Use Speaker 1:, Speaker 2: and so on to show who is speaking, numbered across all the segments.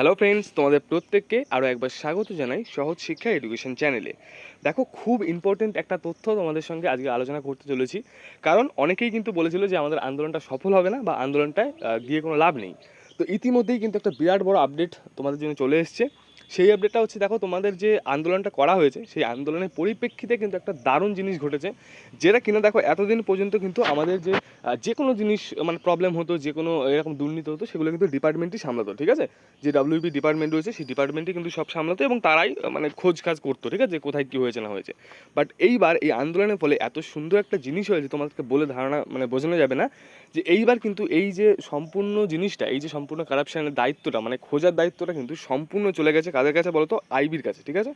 Speaker 1: Hello friends তোমাদের প্রত্যেককে আরও একবার স্বাগত জানাই সহজ শিক্ষা এডুকেশন চ্যানেলে দেখো, খুব ইম্পর্টেন্ট একটা তথ্য তোমাদের সঙ্গে আজকে আলোচনা করতে চলেছি। কারণ অনেকেই কিন্তু বলেছিল যে আমাদের আন্দোলনটা সফল হবে না বা আন্দোলনটায় গিয়ে কোনো লাভ নেই। তো ইতিমধ্যেই কিন্তু একটা বিরাট বড় আপডেট তোমাদের জন্য চলে এসছে। সেই আপডেটটা হচ্ছে, দেখো তোমাদের যে আন্দোলনটা করা হয়েছে, সেই আন্দোলনের পরিপ্রেক্ষিতে কিন্তু একটা দারুণ জিনিস ঘটেছে, যেটা কিনা দেখো এতদিন পর্যন্ত কিন্তু আমাদের যে যে কোনো জিনিস মানে প্রবলেম হতো, যে কোনো এরকম দুর্নীতি হতো, সেগুলো কিন্তু ডিপার্টমেন্টই সামলাতো, ঠিক আছে? যে ডাব্লিউপি ডিপার্টমেন্ট রয়েছে, সেই ডিপার্টমেন্টই কিন্তু সব সামলাতো এবং তারাই মানে খোঁজ কাজ করতো, ঠিক আছে? কোথায় কী হয়েছে না হয়েছে। বাট এইবার এই আন্দোলনের ফলে এত সুন্দর একটা জিনিস হয়েছে, তোমাদেরকে বলে ধারণা মানে বোঝানো যাবে না, যে এইবার কিন্তু এই যে সম্পূর্ণ জিনিসটা, এই যে সম্পূর্ণ কারাপশনের দায়িত্বটা মানে খোঁজার দায়িত্বটা কিন্তু সম্পূর্ণ চলে গেছে কাদের কাছে বলো তো আইবির কাছে, ঠিক আছে?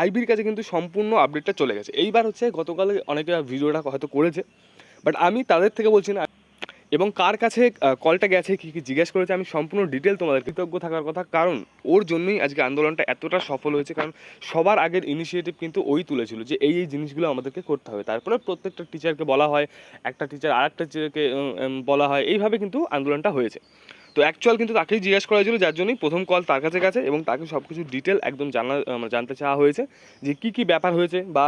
Speaker 1: আইবির কাছে কিন্তু সম্পূর্ণ আপডেটটা চলে গেছে। এইবার হচ্ছে গতকালে অনেকে ভিডিওটা হয়তো করেছে বাট আমি তাদের থেকে বলছি না। এবং কার কাছে কলটা গেছে, কী কী জিজ্ঞেস করেছে, আমি সম্পূর্ণ ডিটেল তোমাদের কৃতজ্ঞ থাকার কথা, কারণ ওর জন্যই আজকে আন্দোলনটা এতটা সফল হয়েছে, কারণ সবার আগের ইনিশিয়েটিভ কিন্তু ওই তুলেছিল যে এই এই জিনিসগুলো আমাদেরকে করতে হবে। তারপরে প্রত্যেকটা টিচারকে বলা হয়, একটা টিচার আর একটা টিচারকে বলা হয়, এইভাবে কিন্তু আন্দোলনটা হয়েছে। তো অ্যাকচুয়াল কিন্তু তাকেই জিজ্ঞেস করা হয়েছিল, যার জন্যই প্রথম কল তার কাছে গেছে এবং তাকে সব কিছু ডিটেল একদম জানা মানে জানতে চাওয়া হয়েছে যে কী কী ব্যাপার হয়েছে বা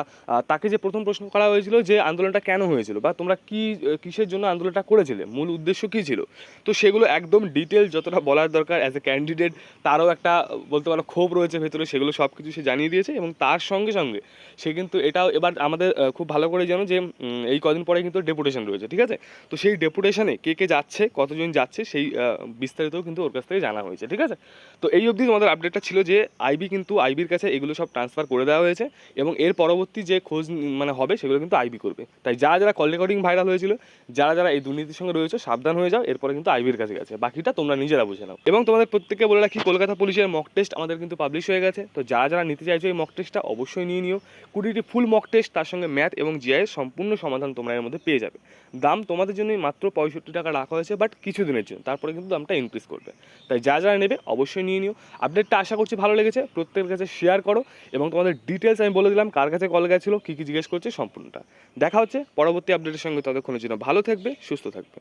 Speaker 1: তাকে যে প্রথম প্রশ্ন করা হয়েছিল যে আন্দোলনটা কেন হয়েছিল বা তোমরা কি কিসের জন্য আন্দোলনটা করেছিলে, মূল উদ্দেশ্য কী ছিল? তো সেগুলো একদম ডিটেল যতটা বলার দরকার অ্যাজ এ ক্যান্ডিডেট তারও একটা, বলতে পারো, ক্ষোভ রয়েছে ভেতরে, সেগুলো সব কিছু সে জানিয়ে দিয়েছে এবং তার সঙ্গে সঙ্গে সে কিন্তু এটাও এবার আমাদের খুব ভালো করে জানো যে এই কদিন পরে কিন্তু ডেপুটেশন রয়েছে, ঠিক আছে? তো সেই ডেপুটেশনে কে কে যাচ্ছে, কতজন যাচ্ছে, সেই বিস্তারিতও কিন্তু ওর কাছ থেকে জানা হয়েছে, ঠিক আছে? তো এই অবধি তোমাদের আপডেটটা ছিল যে আইবি কিন্তু আইবির কাছে এগুলো সব ট্রান্সফার করে দেওয়া হয়েছে এবং এর পরবর্তী যে খোঁজ মানে হবে সেগুলো কিন্তু আইবি করবে। তাই যারা যারা কল রেকর্ডিং ভাইরাল হয়েছিল, যারা যারা এই দুর্নীতির সঙ্গে রয়েছে, সাবধান হয়ে যাও, এরপরে কিন্তু আইবির কাছে গেছে। বাকিটা তোমরা নিজেরা বুঝে নাও। এবং তোমাদের প্রত্যেককে বলে রাখি, কলকাতা পুলিশের মক টেস্ট আমাদের কিন্তু পাবলিশ হয়ে গেছে। তো যারা যারা নিতে চাইছো এই মক টেস্টটা অবশ্যই নিয়ে নিও। কুড়িটি ফুল মক টেস্ট তার সঙ্গে ম্যাথ এবং জিআইয়ের সম্পূর্ণ সমাধান তোমরা এর মধ্যে পেয়ে যাবে। দাম তোমাদের জন্যই মাত্র পঁয়ষট্টি টাকা রাখা হয়েছে বাট কিছুদিনের জন্য। তারপরে কিন্তু দামটা ইনক্রিজ করবে। তাই যা যা নেবে অবশ্যই নিয়ে নিও। আপডেটটা আশা করছি ভালো লেগেছে। প্রত্যেকের কাছে শেয়ার করো এবং তোমাদের ডিটেলস আমি বলে দিলাম, কার কাছে কল গেছিল, কী কী জিজ্ঞেস করছে সম্পূর্ণটা। দেখা হচ্ছে পরবর্তী আপডেটের সঙ্গে ততক্ষণের জন্য। ভালো থাকবে, সুস্থ থাকবে।